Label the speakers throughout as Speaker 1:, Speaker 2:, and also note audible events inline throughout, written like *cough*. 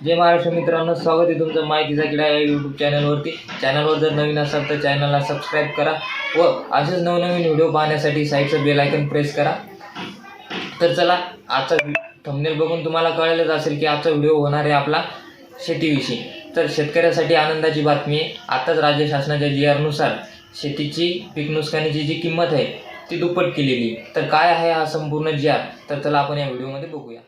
Speaker 1: जय महाराष्ट्र मित्रांनो स्वागत आहे तुमचं माहितीचा किडा या यूट्यूब चॅनलवरती चॅनलवर जर नवीन असाल तर चॅनलला सबस्क्राईब करा व असेच नवनवीन व्हिडिओ पाहण्यासाठी साईडचं बेल आयकन प्रेस करा. तर चला आजचा थंबनेल बघून तुम्हाला कळलेच असेल की आजचा व्हिडिओ होणार आहे आपला शेतीविषयी. तर शेतकऱ्यासाठी आनंदाची बातमी आहे. आताच राज्य शासनाच्या जी आरनुसार शेतीची पीक नुकसानीची जी किंमत आहे ती दुप्पट केलेली आहे. तर काय आहे हा संपूर्ण जी आर तर चला आपण या व्हिडिओमध्ये बघूया.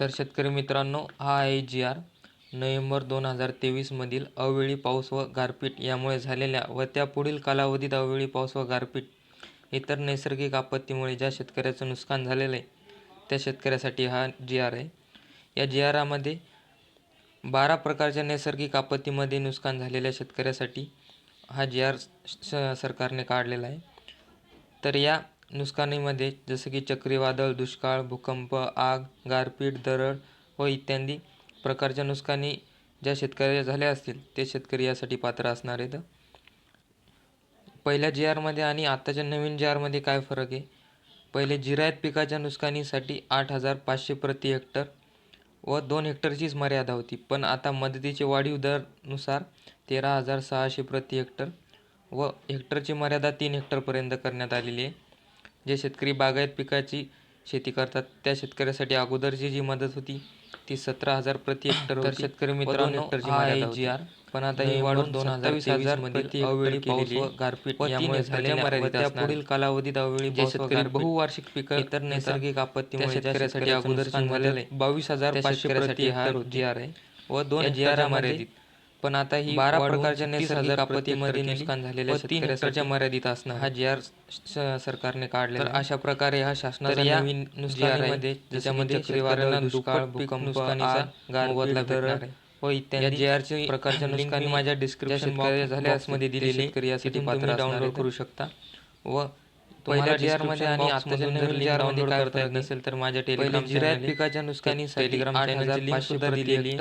Speaker 1: तर शेतकरी मित्रांनो हा आहे जी आर नोव्हेंबर दोन हजार तेवीसमधील अवेळी पाऊस व गारपीट यामुळे झालेल्या व त्या पुढील कालावधीत अवेळी पाऊस व गारपीट इतर नैसर्गिक आपत्तीमुळे ज्या शेतकऱ्याचं नुकसान झालेलं आहे त्या शेतकऱ्यासाठी हा जी आर आहे. या जी आरामध्ये बारा प्रकारच्या नैसर्गिक आपत्तीमध्ये नुकसान झालेल्या शेतकऱ्यासाठी हा जी आर सरकारने काढलेला आहे. तर या नुकसानीमध्ये जसं की चक्रीवादळ दुष्काळ भूकंप आग गारपीट दरड व इत्यादी प्रकारच्या नुकसानी ज्या शेतकऱ्या झाल्या असतील ते शेतकरी यासाठी पात्र असणार आहेत. पहिल्या जी आरमध्ये आणि आत्ताच्या नवीन जी आरमध्ये काय फरक आहे? पहिले जिरायत पिकाच्या नुकसानीसाठी आठ हजार पाचशे प्रति हेक्टर व दोन हेक्टरचीच मर्यादा होती. पण आता मदतीचे वाढीव दरनुसार तेरा हजार सहाशे प्रति हेक्टर व हेक्टरची मर्यादा तीन हेक्टरपर्यंत करण्यात आलेली आहे. जे शेतकरी बागायत पिकाची शेती करतात त्या शेतकऱ्यासाठी अगोदरची जी मदत होती ती सतरा हजार प्रति हेक्टर तर शेतकरी मित्रांनो पण आता ही वाढून दोन हजार हजारमध्ये अवेळी पाऊस व गारपीट यामुळे झालेल्या पुढील कालावधीत अवेळी जे शेतकरी बहुवार्षिक पिकं इतर नैसर्गिक आपत्तीमुळे शेतकऱ्यासाठी अगोदर बावीस हजार पाचशे प्रति हा जी आर आहे व दोन जी आर मर्यादित पण आता ही बारा प्रकारच्या नैसर्गिक आपत्तीमध्ये नुकसान झालेल्या शेतकऱ्याच्या मर्यादित असणार. हा जी आर सरकारने काढलेला तर अशा प्रकारे हा शासनाचा नवीन नुकसानीमध्ये ज्याच्यामध्ये चक्रीवादळ दुष्काळ भूकंप गारबदला आहे. व इत्यादी. जी आरची *coughs* प्रकारच्या नुकसानी माझ्या डिस्क्रिप्शन बॉक्समध्ये दिलेली शेतकरी यासाठी पात्र डाउनलोड करू. शकता. व पहिल्या जी आरमध्ये आणि आताच्या नवीन जी आरमध्ये काय करता येत नसेल तर माझ्या टेलिग्राम जिरायत पिकाच्या नुकसानी टेलिग्राम चॅनलची लिंक सुद्धा दिलेली